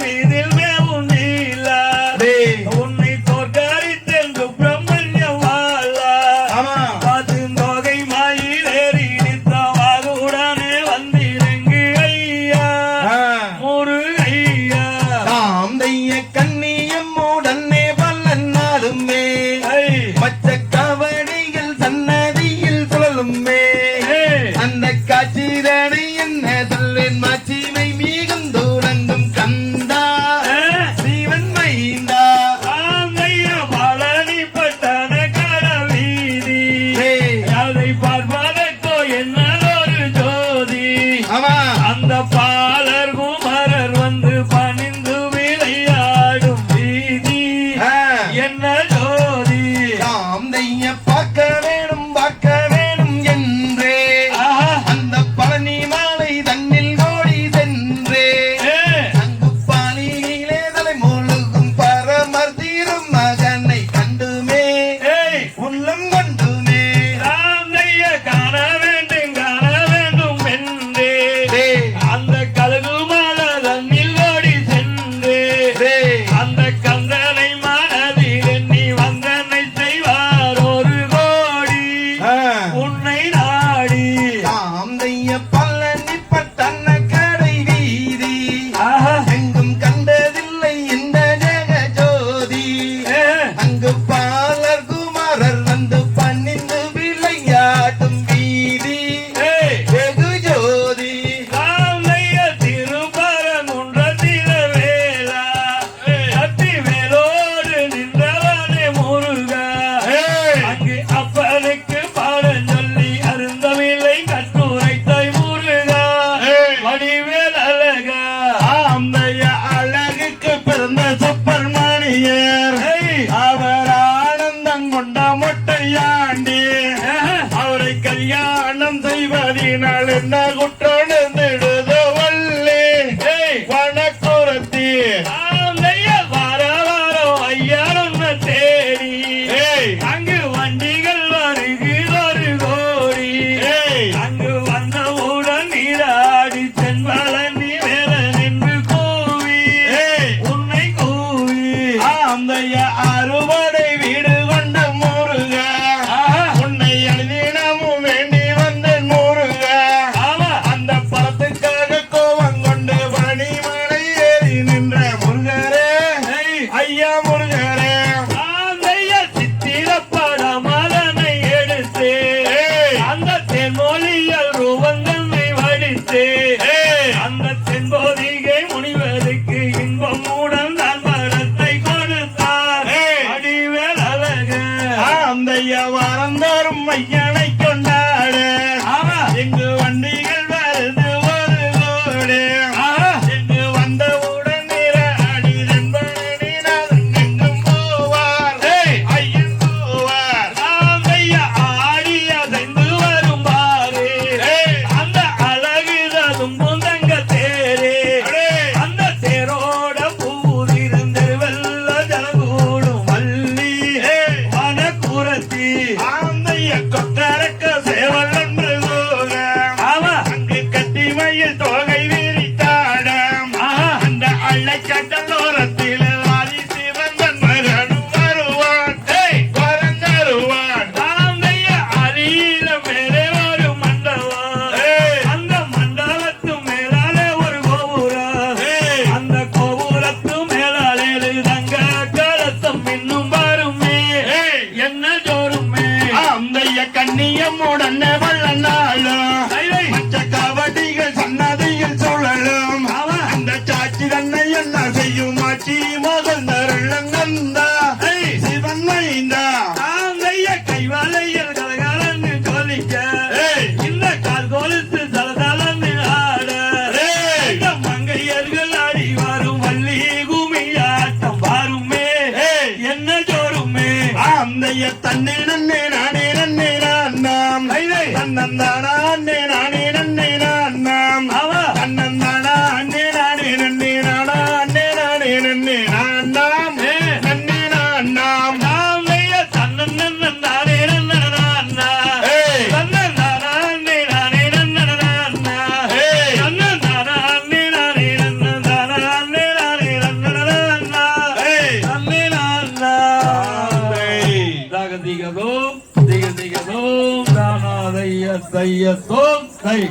மீதில் என்ன I'm ya murgera. Anandhi அடிக்க. இல்ல கால் கோலத்து தலதலன்னு ஆட. மங்கையர்கள் அடி வரும் வள்ளி குமி ஆட்டம் வாருமே என்ன ஜோருமே. ஆந்தைய தன்னை நன்னே நானே நன்னே நான் அண்ணே நானே நன்னே நான் நாம். அவ தன்னந்தானா Моє сонце!